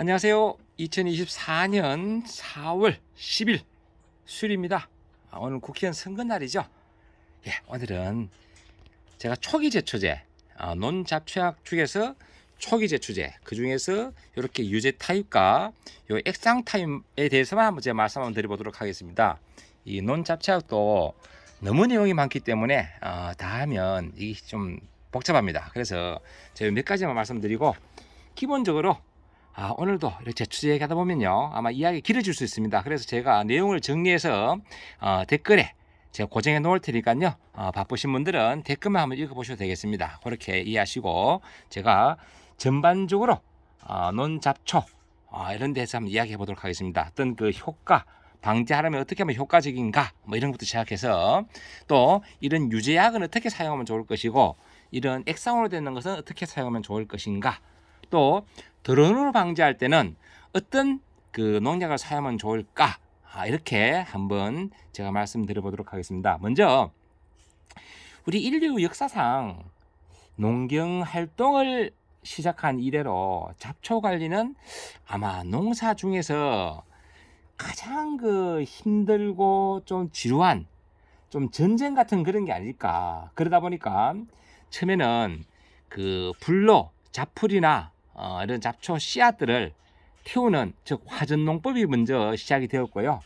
안녕하세요. 2024년 4월 10일 수요일입니다. 아, 오늘 국회의원 선거 날이죠. 예, 오늘은 제가 초기 제초제, 어, 논잡초약 중에서 초기 제초제, 그 중에서 이렇게 유제 타입과 요 액상 타입에 대해서만 한번 제가 말씀 한번 드려보도록 하겠습니다. 이 논잡초약도 너무 내용이 많기 때문에 어, 다 하면 이게 좀 복잡합니다. 그래서 제가 몇 가지만 말씀드리고 기본적으로 아, 오늘도 이렇게 제추제 얘기하다 보면요. 아마 이야기 길어질 수 있습니다. 그래서 제가 내용을 정리해서 어, 댓글에 제가 고정해 놓을 테니까요. 어, 바쁘신 분들은 댓글만 한번 읽어보셔도 되겠습니다. 그렇게 이해하시고 제가 전반적으로 어, 논잡초 어, 이런 데서 한번 이야기해 보도록 하겠습니다. 어떤 그 효과 방지하려면 어떻게 하면 효과적인가 뭐 이런 것부터 시작해서 또 이런 유제약은 어떻게 사용하면 좋을 것이고 이런 액상으로 되는 것은 어떻게 사용하면 좋을 것인가 또 드론으로 방지할 때는 어떤 그 농약을 사용하면 좋을까? 아, 이렇게 한번 제가 말씀드려 보도록 하겠습니다. 먼저 우리 인류 역사상 농경 활동을 시작한 이래로 잡초 관리는 아마 농사 중에서 가장 그 힘들고 좀 지루한 좀 전쟁 같은 그런 게 아닐까. 그러다 보니까 처음에는 그 불로 잡풀이나 어, 이런 잡초 씨앗들을 키우는 즉 화전 농법이 먼저 시작이 되었고요.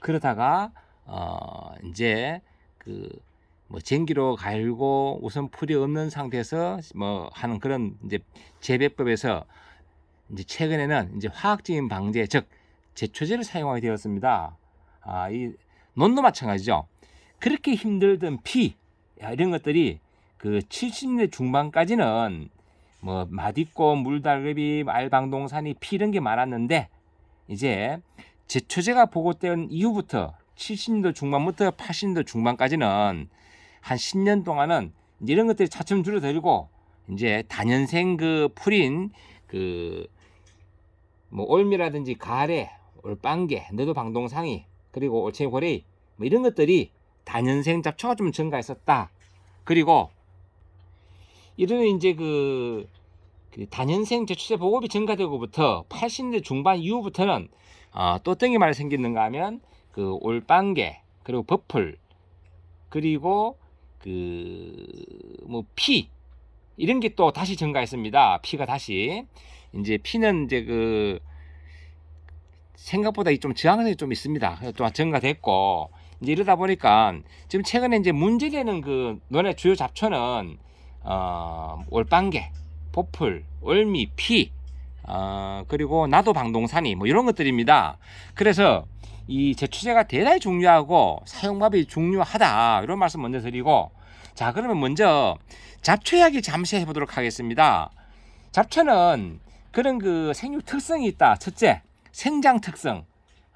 그러다가 어, 이제 그뭐 전기로 갈고 우선 풀이 없는 상태에서 뭐 하는 그런 이제 재배법에서 이제 최근에는 이제 화학적인 방제 즉 제초제를 사용하게 되었습니다. 아, 이 논도 마찬가지죠. 그렇게 힘들던 피 야, 이런 것들이 그 70년 중반까지는 뭐 맛있고 물달급이 알방동산이 피 이런 게 많았는데 이제 제초제가 보고된 이후부터 70년도 중반부터 80년도 중반까지는 한 10년 동안은 이런 것들이 차츰 줄어들고 이제 단연생 그 풀인 그 뭐 올미라든지 가래, 올빵개, 너도 방동상이 그리고 올챙이 고래이 뭐 이런 것들이 단연생 잡초가 좀 증가했었다. 그리고 이런 이제 그, 그 단연생 제초제 보급이 증가되고부터 80년대 중반 이후부터는 어, 또 어떤 게 많이 생기는가 하면 그 올빵개 그리고 버플 그리고 그뭐피 이런 게 또 다시 증가했습니다. 피가 다시 이제 피는 이제 그 생각보다 좀 저항성이 좀 있습니다. 그래서 또 증가됐고 이제 이러다 보니까 지금 최근에 이제 문제되는 그 논의 주요 잡초는 어, 올빵개, 보풀, 올미, 피, 어, 그리고 나도 방동산이 뭐 이런 것들입니다. 그래서 이 제초제가 대단히 중요하고 사용법이 중요하다 이런 말씀 먼저 드리고 자 그러면 먼저 잡초 이야기 잠시 해보도록 하겠습니다. 잡초는 그런 그 생육 특성이 있다. 첫째 생장 특성.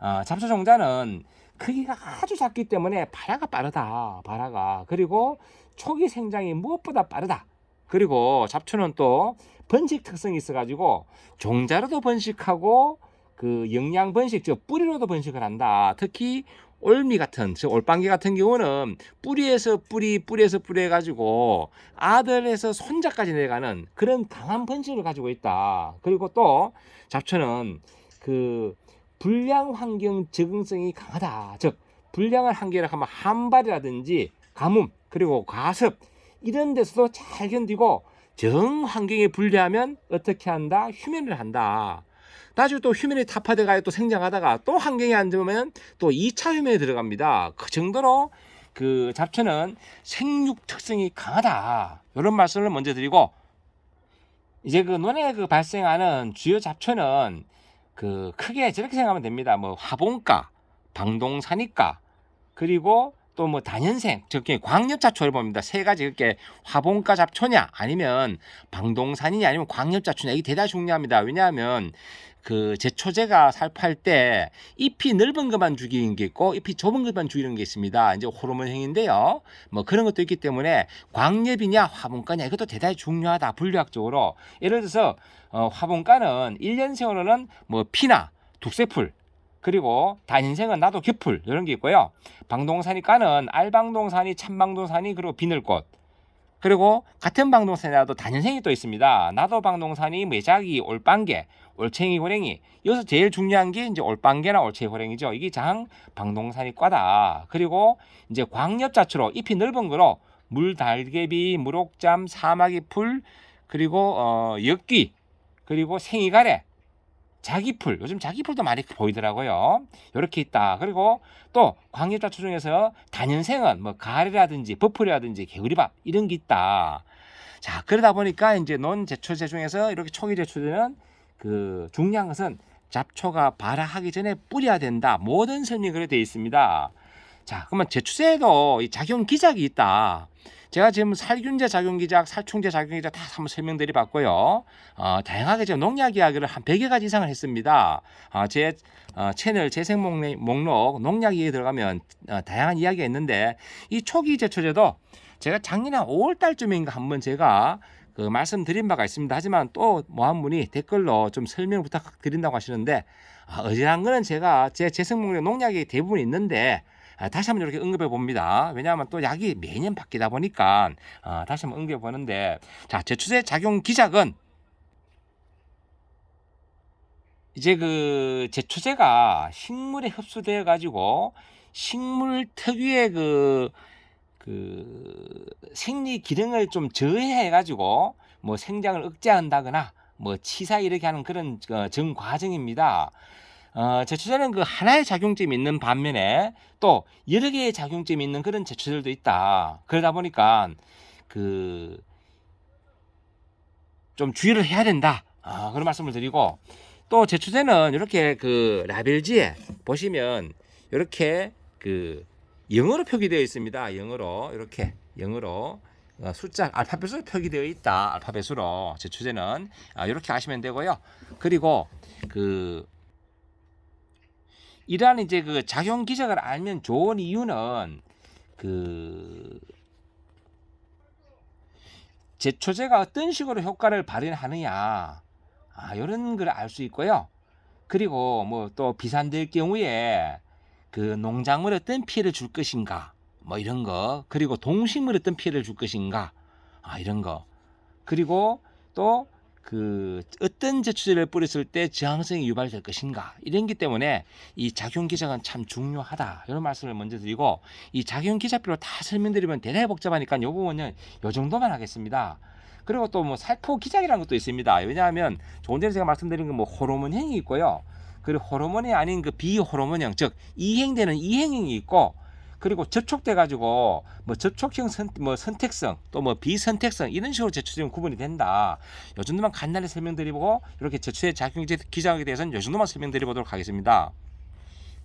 어, 잡초 종자는 크기가 아주 작기 때문에 발화가 빠르다. 발화가 그리고 초기 생장이 무엇보다 빠르다. 그리고 잡초는 또 번식 특성이 있어가지고 종자로도 번식하고 그 영양 번식, 즉 뿌리로도 번식을 한다. 특히 올미 같은, 즉 올방개 같은 경우는 뿌리에서 뿌리, 뿌리에서 뿌리 해가지고 아들에서 손자까지 내려가는 그런 강한 번식을 가지고 있다. 그리고 또 잡초는 그 불량 환경 적응성이 강하다. 즉 불량한 환경이라 하면 한발이라든지 가뭄 그리고 과습 이런 데서도 잘 견디고 정 환경에 불리하면 어떻게 한다? 휴면을 한다. 나중에 또 휴면이 타파돼가요 또 생장하다가 또 환경에 안 좋으면 또 2차 휴면에 들어갑니다. 그 정도로 그 잡초는 생육 특성이 강하다. 이런 말씀을 먼저 드리고 이제 그 논에 그 발생하는 주요 잡초는 그 크게 저렇게 생각하면 됩니다. 뭐 화본가, 방동산이가 그리고 또 뭐 단연생, 즉 광엽잡초를 봅니다. 세 가지 이렇게 화본가 잡초냐 아니면 방동산이냐 아니면 광엽잡초냐 이게 대단히 중요합니다. 왜냐하면 그 제초제가 살포할 때 잎이 넓은 것만 죽이는 게 있고 잎이 좁은 것만 죽이는 게 있습니다. 이제 호르몬형인데요. 뭐 그런 것도 있기 때문에 광엽이냐 화분가냐 이것도 대단히 중요하다. 분류학적으로. 예를 들어서 어, 화분가는 1년생으로는 뭐 피나 독새풀 그리고 단인생은 나도 겹풀 이런 게 있고요. 방동산이 까는 알방동산이 참방동산이 그리고 비늘꽃 그리고 같은 방동산이라도 단연생이 또 있습니다. 나도 방동산이 매작이 올빵개, 올챙이 호랭이. 여기서 제일 중요한 게 이제 올빵개나 올챙이 호랭이죠. 이게 장 방동산이 과다. 그리고 이제 광엽자초로 잎이 넓은 거로 물달개비, 물옥잠, 사마귀 풀, 그리고 어 엽귀, 그리고 생이가래, 자기풀. 요즘 자기풀도 많이 보이더라고요. 이렇게 있다. 그리고 또 광엽자초 중에서 단연생은 뭐 가래라든지 버풀이라든지 개구리밥 이런 게 있다. 자 그러다 보니까 이제 논 제초제 중에서 이렇게 초기 제초제는 그 중요한 것은 잡초가 발화하기 전에 뿌려야 된다. 모든 설명이 그렇게 되어 있습니다. 자 그러면 제초제에도 이 작용 기작이 있다. 제가 지금 살균제 작용 기작, 살충제 작용 기작 다 한번 설명드려 봤고요. 어, 다양하게 지금 농약 이야기를 한 100여 가지 이상을 했습니다. 어, 제 어, 채널 재생 목록, 농약 이야기 들어가면 어, 다양한 이야기가 있는데 이 초기 제초제도 제가 작년에 한 5월 달쯤인가 한번 제가 그 말씀드린 바가 있습니다. 하지만 또뭐한 분이 댓글로 좀 설명 부탁드린다고 하시는데 아, 어지간한 거는 제가 제 재생 목록 농약이 대부분 있는데 아, 다시 한번 이렇게 언급해 봅니다. 왜냐하면 또 약이 매년 바뀌다 보니까 아, 다시 한번 언급해 보는데 자 제초제 작용 기작은 이제 그 제초제가 식물에 흡수되어 가지고 식물 특유의 그, 그 생리 기능을 좀 저해해 가지고 뭐 생장을 억제한다거나 뭐 치사 이렇게 하는 그런 어, 정 과정입니다. 어, 제초제는 그 하나의 작용점이 있는 반면에 또 여러 개의 작용점이 있는 그런 제초들도 있다. 그러다 보니까 그 좀 주의를 해야 된다. 아, 그런 말씀을 드리고 또 제초제는 이렇게 그 라벨지에 보시면 이렇게 그 영어로 표기되어 있습니다. 영어로 이렇게 영어로 어, 숫자 알파벳으로 표기되어 있다. 알파벳으로 제초제는 아, 이렇게 하시면 되고요. 그리고 그 이러한 이제 그 작용 기작을 알면 좋은 이유는 그 제초제가 어떤 식으로 효과를 발휘하느냐. 아, 이런 걸 알 수 있고요. 그리고 뭐 또 비산될 경우에 그 농작물에 어떤 피해를 줄 것인가. 뭐 이런 거. 그리고 동식물에 어떤 피해를 줄 것인가. 아 이런 거. 그리고 또 그 어떤 제초제를 뿌렸을 때 저항성이 유발될 것인가 이런 기 때문에 이 작용 기작은 참 중요하다 이런 말씀을 먼저 드리고 이 작용 기작표로 다 설명드리면 대단히 복잡하니까 요 부분은 요 정도만 하겠습니다. 그리고 또 뭐 살포 기작이라는 것도 있습니다. 왜냐하면 조금 전에 제가 말씀드린 건 뭐 호르몬형이 있고요. 그리고 호르몬이 아닌 그 비호르몬형 즉 이행되는 이행형이 있고 그리고 접촉돼 가지고 뭐 접촉형 선, 뭐 선택성 또 뭐 비선택성 이런 식으로 제초제는 구분이 된다. 요 정도만 간단히 설명드리고 이렇게 제초제 작용 기작에 대해서는 요 정도만 설명드려보도록 하겠습니다.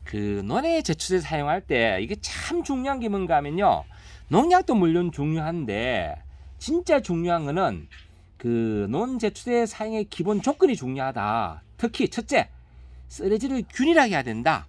그 논의 제초제 사용할 때 이게 참 중요한 게 뭔가 하면요. 농약도 물론 중요한데 진짜 중요한 거는 그 논제초제 사용의 기본 조건이 중요하다. 특히 첫째, 쓰레기를 균일하게 해야 된다.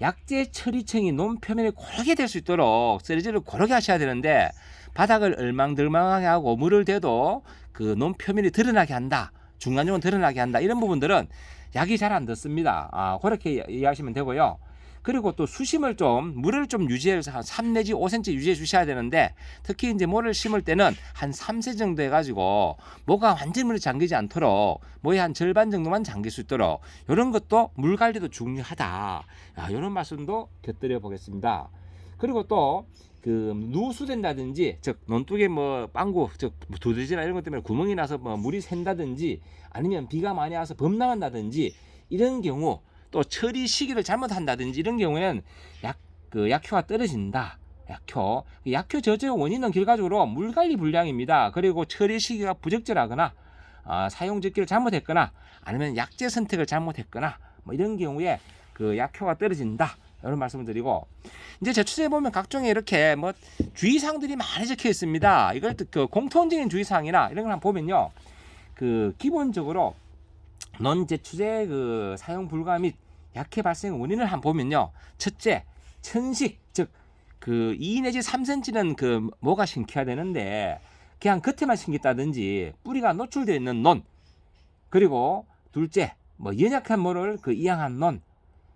즉 약재 처리층이 논 표면에 고르게 될 수 있도록 쓰레기를 고르게 하셔야 되는데 바닥을 얼망들망하게 하고 물을 대도 그 논 표면이 드러나게 한다. 중간중간 드러나게 한다. 이런 부분들은 약이 잘 안 듣습니다. 아, 그렇게 이해하시면 되고요. 그리고 또 수심을 좀 물을 좀 유지해서 한 3 내지 5cm 유지해 주셔야 되는데 특히 이제 모를 심을 때는 한 3세 정도 해가지고 모가 완전히 물에 잠기지 않도록 모의 한 절반 정도만 잠길 수 있도록 이런 것도 물 관리도 중요하다. 아, 이런 말씀도 곁들여 보겠습니다. 그리고 또 그 누수된다든지 즉 논둑에 뭐 빵구 즉 두더지나 이런 것 때문에 구멍이 나서 뭐 물이 샌다든지 아니면 비가 많이 와서 범람한다든지 이런 경우 또 처리 시기를 잘못한다든지 이런 경우에는 약 그 약효가 떨어진다. 약효. 그 약효 저조의 원인은 결과적으로 물 관리 불량입니다. 그리고 처리 시기가 부적절하거나 아, 사용 적기를 잘못했거나 아니면 약제 선택을 잘못했거나 뭐 이런 경우에 그 약효가 떨어진다. 이런 말씀을 드리고 이제 제초제에 보면 각종의 이렇게 뭐 주의사항들이 많이 적혀 있습니다. 이걸 또그 공통적인 주의사항이나 이런 걸 한번 보면요. 그 기본적으로 논제초제 그 사용 불가 및 약해 발생 원인을 한번 보면요. 첫째, 천식 즉그 2 내지 3cm는 그 뭐가 심겨야 되는데 그냥 겉에만 심겼다든지 뿌리가 노출되어 있는 논 그리고 둘째 뭐 연약한 모를 그 이양한 논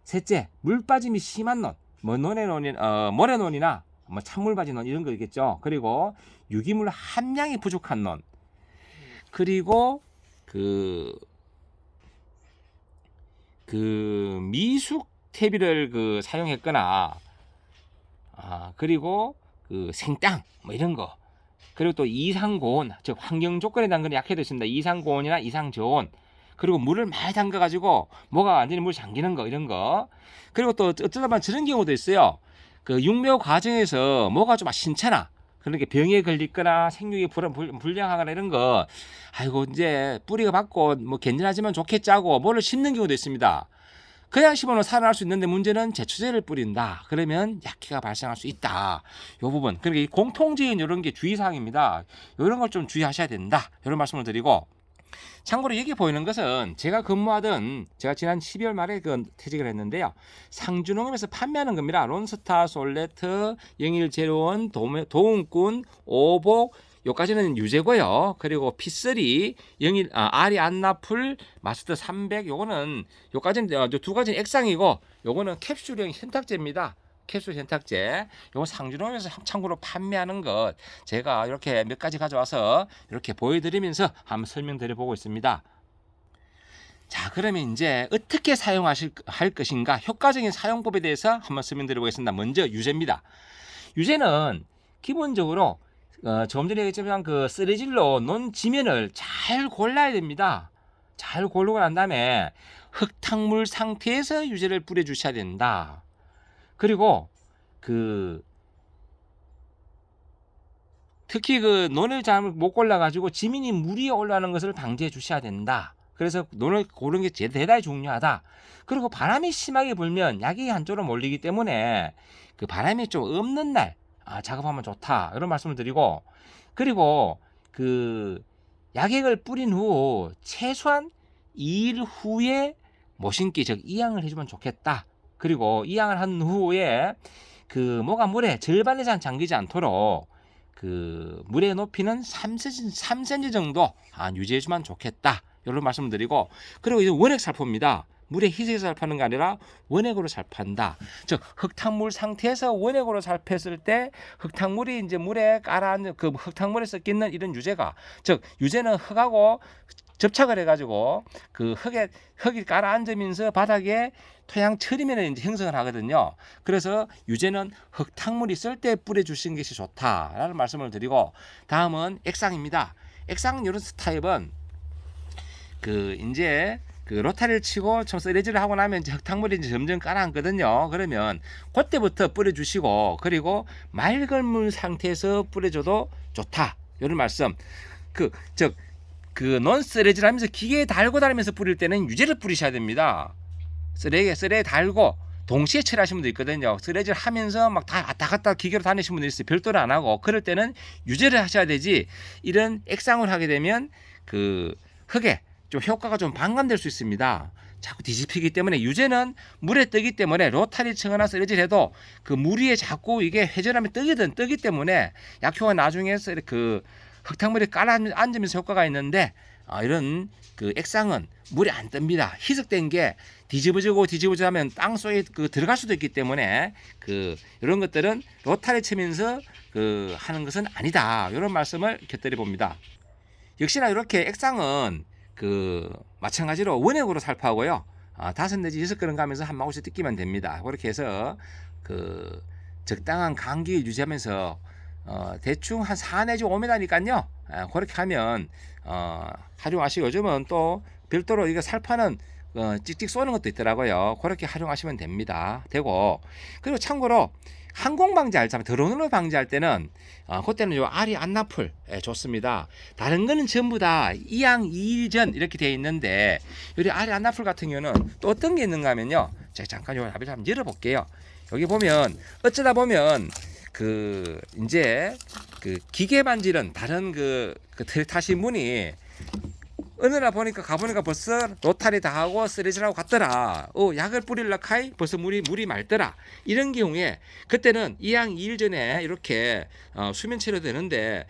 셋째 물 빠짐이 심한 논뭐 논의 논이 어 모래 논이나 뭐 찬물바지논 이런 거 있겠죠. 그리고 유기물 함량이 부족한 논. 그리고 그, 그 미숙 퇴비를 그 사용했거나 아, 그리고 그 생땅 뭐 이런 거. 그리고 또 이상고온, 즉 환경 조건에 대한 건 약해도 있습니다. 이상고온이나 이상저온. 그리고 물을 많이 담가 가지고 뭐가 완전히 물 잠기는 거 이런 거. 그리고 또 어쩌다 보면 저런 경우도 있어요. 그 육묘 과정에서 뭐가 좀 신차나 그러니까 병에 걸리거나 생육이 불량하거나 이런 거 아이고 이제 뿌리가 받고 뭐 괜찮아지면 좋겠지 하고 뭐를 심는 경우도 있습니다. 그냥 심어놓으면 살아날 수 있는데 문제는 제초제를 뿌린다. 그러면 약해가 발생할 수 있다. 요 부분. 그러니까 이 공통적인 이런 게 주의사항입니다. 이런 걸 좀 주의하셔야 된다. 이런 말씀을 드리고 참고로 여기 보이는 것은 제가 근무하던 제가 지난 12월 말에 그 퇴직을 했는데요. 상주농협에서 판매하는 겁니다. 론스타, 솔레트, 영일제로원, 도움꾼, 오복 요까지는 유제고요. 그리고 P3, 영일, 아, 아리 안나풀, 마스터 300 요거는 요까지는 어, 저두 가지는 액상이고 요거는 캡슐형 현탁제입니다. 캡슐 현탁제. 요거 상주농협에서 참고로 판매하는 것 제가 이렇게 몇 가지 가져와서 이렇게 보여드리면서 한번 설명드려 보고 있습니다. 자, 그러면 이제 어떻게 사용하실 할 것인가 효과적인 사용법에 대해서 한번 설명드려 보겠습니다. 먼저 유제입니다. 유제는 기본적으로 어, 조금 전에 얘기했지만 그 쓰레질로 논 지면을 잘 골라야 됩니다. 잘 고르고 난 다음에 흙탕물 상태에서 유제를 뿌려 주셔야 된다. 그리고 그 특히 그 논을 잘못 못 골라 가지고 지민이 물 위에 올라가는 것을 방지해 주셔야 된다. 그래서 논을 고르는 게 제- 대단히 중요하다. 그리고 바람이 심하게 불면 약이 한쪽으로 몰리기 때문에 그 바람이 좀 없는 날 아, 작업하면 좋다. 이런 말씀을 드리고 그리고 그 약액을 뿌린 후 최소한 2일 후에 모신기 즉 이양을 해주면 좋겠다. 그리고 이양을 한 후에 그 뭐가 물에 절반 이상 잠기지 않도록 그 물의 높이는 3cm, 3cm 정도 아, 유지해주면 좋겠다. 이런 말씀을 드리고 그리고 이제 원액 살포입니다. 물에 희석해서 살포하는 게 아니라 원액으로 살포한다. 즉 흙탕물 상태에서 원액으로 살포했을 때 흙탕물이 이제 물에 깔아앉는 그 흙탕물에 섞여 있는 이런 유제가 즉 유제는 흙하고 접착을 해가지고 그 흙에 흙이 깔아앉으면서 바닥에 토양 처리면에 이제 형성을 하거든요. 그래서 유제는 흙탕물이 있을 때 뿌려주시는 것이 좋다라는 말씀을 드리고 다음은 액상입니다. 액상 이런 타입은 그 이제 그 로타리를 치고 좀 쓰레기를 하고 나면 이제 흙탕물이 이제 점점 깔아앉거든요. 그러면 그때부터 뿌려주시고 그리고 맑은 물 상태에서 뿌려줘도 좋다. 이런 말씀. 그 즉 그 논 쓰레기를 하면서 기계에 달고 다니면서 뿌릴 때는 유제를 뿌리셔야 됩니다. 쓰레기 쓰레기 달고 동시에 처리하시는 분도 있거든요. 쓰레기를 하면서 막 다 왔다 갔다 기계로 다니시는 분들이 있어요. 별도로 안 하고 그럴 때는 유제를 하셔야 되지. 이런 액상을 하게 되면 그 흙에 좀 효과가 좀 반감될 수 있습니다. 자꾸 뒤집히기 때문에 유제는 물에 뜨기 때문에 로타리 층거나 쓰레기를 해도 그 물 위에 자꾸 이게 회전하면 뜨기든 뜨기 때문에 약효가 나중에 쓰- 그 흙탕물이 깔아 앉으면서 효과가 있는데 아, 이런 그 액상은 물에 안 뜹니다. 희석된 게 뒤집어지고 뒤집어져 하면 땅 속에 그 들어갈 수도 있기 때문에 그 이런 것들은 로타리 치면서 그 하는 것은 아니다. 이런 말씀을 곁들여 봅니다. 역시나 이렇게 액상은 그 마찬가지로 원액으로 살포하고요. 아, 다섯 내지 여섯 그릇 가면서 한 마구씩 뜯기면 됩니다. 그렇게 해서 그 적당한 간격을 유지하면서 어, 대충 한 4 내지 5m니까요. 아, 그렇게 하면 어, 활용하시고 요즘은 또 별도로 이거 살파는 어, 찍찍 쏘는 것도 있더라고요. 그렇게 활용하시면 됩니다. 되고 그리고 참고로 항공 방지 할 때 드론으로 방지할 때는 어, 그때는 요 알이 안 나풀 예, 좋습니다. 다른 거는 전부 다 이양 이일전 이렇게 되어 있는데 여기 알이 안 나풀 같은 경우는 또 어떤 게 있는가 하면요. 제가 잠깐 요 나비를 한번 열어볼게요. 여기 보면 어쩌다 보면 그 이제 그 기계 반지는 다른 그, 그 타신 분이 어느 날 보니까 가보니까 벌써 로타리 다 하고 쓰레기라고 갔더라. 어 약을 뿌릴라 카이 벌써 물이 물이 맑더라. 이런 경우에 그때는 이양 2일 전에 이렇게 어, 수면 체류 되는데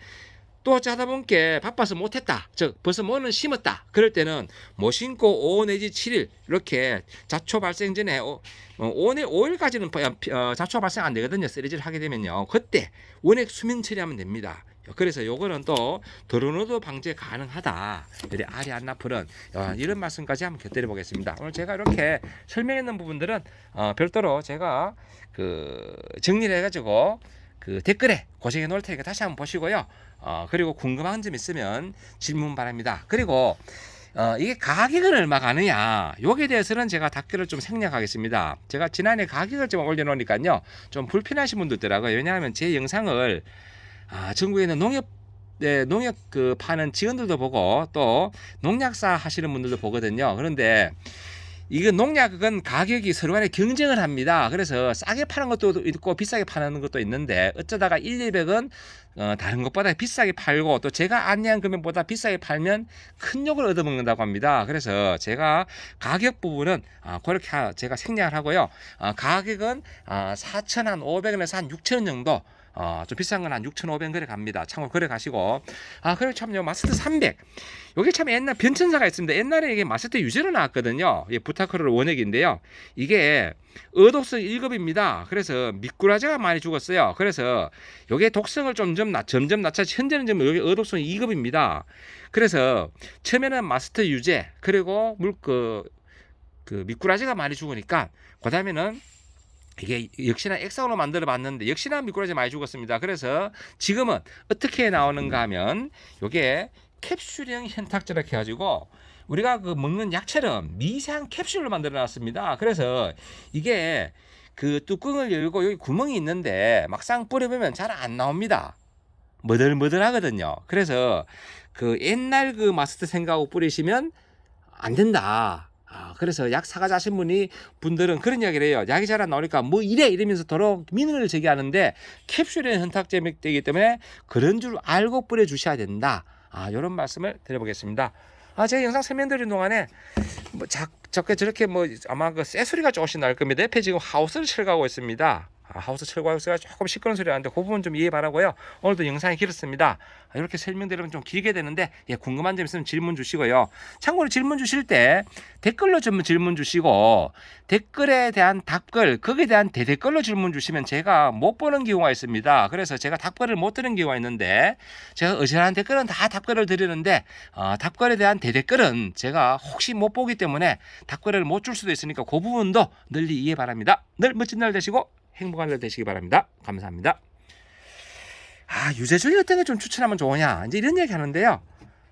또 자다 보니까 바빠서 못했다. 즉 벌써 뭐는 심었다. 그럴 때는 못 심고 5 내지 7일 이렇게 잡초 발생 전에 어, 5, 5일까지는 어, 잡초 발생 안 되거든요. 쓰레기를 하게 되면요. 그때 원액 수면 처리하면 됩니다. 그래서 요거는 또 드로노도 방제 가능하다. 우리 아리 안나풀은 어, 이런 말씀까지 한번 곁들여 보겠습니다. 오늘 제가 이렇게 설명했는 부분들은 어, 별도로 제가 그 정리를 해가지고 그 댓글에 고정해 놓을 테니까 다시 한번 보시고요. 어, 그리고 궁금한 점 있으면 질문 바랍니다. 그리고 어, 이게 가격은 얼마 가 느냐 여기에 대해서는 제가 답글을 좀 생략하겠습니다. 제가 지난해 가격을 좀 올려놓으니까요 좀 불편하신 분도 있더라고요. 왜냐하면 제 영상을 아, 전국에 있는 농협 네, 농협 그 파는 직원들도 보고 또 농약사 하시는 분들도 보거든요. 그런데 이거 농약은 가격이 서로 간에 경쟁을 합니다. 그래서 싸게 파는 것도 있고 비싸게 파는 것도 있는데 어쩌다가 1, 200은 어, 다른 것보다 비싸게 팔고 또 제가 안내한 금액보다 비싸게 팔면 큰 욕을 얻어먹는다고 합니다. 그래서 제가 가격 부분은 아, 그렇게 하- 제가 생략을 하고요. 아, 가격은 아, 4,500원에서 한 6,000원 정도 어, 좀 비싼 건 한 6,500원 그래 갑니다. 참고 그래 가시고. 아, 그리고 참요. 마스터 300. 여기 참 옛날 변천사가 있습니다. 옛날에 이게 마스터 유제로 나왔거든요. 이 부타크롤 원액인데요. 이게 의독성 1급입니다. 그래서 미꾸라지가 많이 죽었어요. 그래서 요게 독성을 점점 낮, 점점 낮춰 현재는 지금 여기 의독성 2급입니다. 그래서 처음에는 마스터 유제 그리고 물그 그 미꾸라지가 많이 죽으니까 그다음에는 이게 역시나 액상으로 만들어 봤는데 역시나 미꾸라지 많이 죽었습니다. 그래서 지금은 어떻게 나오는가 하면 요게 캡슐형 현탁제라 해 가지고 우리가 그 먹는 약처럼 미세한 캡슐로 만들어 놨습니다. 그래서 이게 그 뚜껑을 열고 여기 구멍이 있는데 막상 뿌려보면 잘 안 나옵니다. 머들머들하거든요. 그래서 그 옛날 그 마스터 생각하고 뿌리시면 안 된다. 아, 그래서 약 사가자신 분이 분들은 그런 이야기를 해요. 약이 잘 안 나오니까 뭐 이래 이러면서 더러 민원을 제기하는데 캡슐에 현탁제맥되기 때문에 그런 줄 알고 뿌려 주셔야 된다. 아, 이런 말씀을 드려보겠습니다. 아, 제가 영상 설명드리는 동안에 뭐 작, 적게 저렇게 뭐 아마 그 쇠소리가 조금씩 날 겁니다. 옆에 지금 하우스를 철거하고 있습니다. 아, 하우스 철거하고 있어가 조금 시끄러운 소리 나는데 그 부분 좀 이해 바라고요. 오늘도 영상이 길었습니다. 아, 이렇게 설명드리면 좀 길게 되는데 예, 궁금한 점 있으면 질문 주시고요. 참고로 질문 주실 때 댓글로 좀 질문 주시고 댓글에 대한 답글 거기에 대한 대댓글로 질문 주시면 제가 못 보는 경우가 있습니다. 그래서 제가 답글을 못 드는 경우가 있는데 제가 어지간한 댓글은 다 답글을 드리는데 어, 답글에 대한 대댓글은 제가 혹시 못 보기 때문에 답글을 못 줄 수도 있으니까 그 부분도 널리 이해 바랍니다. 늘 멋진 날 되시고 행복한 날 되시기 바랍니다. 감사합니다. 아 유재 중에 어떤 게 좀 추천하면 좋으냐 이제 이런 얘기 하는데요.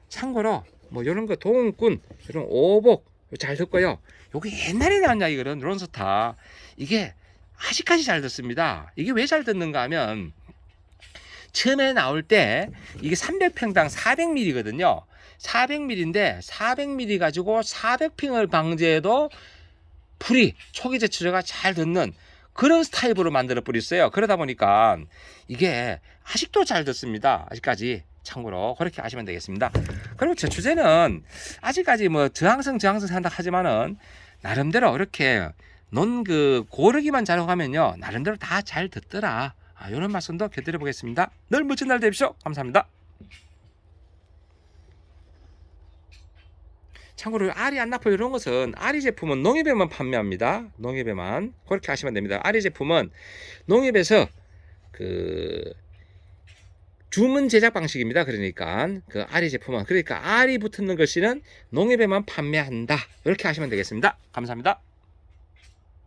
참고로 뭐 이런 거 동군 이런 오복 잘 듣고요. 요게 옛날에 나온 이야기거든 론스타 이게 아직까지 잘 듣습니다. 이게 왜 잘 듣는가 하면 처음에 나올 때 이게 300평당 400ml거든요. 400ml인데 400ml 가지고 400평을 방제해도 풀이 초기 제초제가 잘 듣는 그런 스타일로 만들어 버렸어요. 그러다 보니까 이게 아직도 잘 듣습니다. 아직까지 참고로 그렇게 아시면 되겠습니다. 그리고 제초제는 아직까지 뭐 저항성 저항성 한다 하지만은 나름대로 이렇게 논 그 고르기만 잘 하면요 나름대로 다 잘 듣더라. 아, 이런 말씀도 곁들여 보겠습니다. 늘 멋진 날 되십시오. 감사합니다. 참고로 아리 안나포 이런 것은 아리 제품은 농협에만 판매합니다. 농협에만 그렇게 하시면 됩니다. 아리 제품은 농협에서 그 주문 제작 방식입니다. 그러니까 그 아리 제품은 그러니까 알이 붙는 것이는 농협에만 판매한다. 이렇게 하시면 되겠습니다. 감사합니다.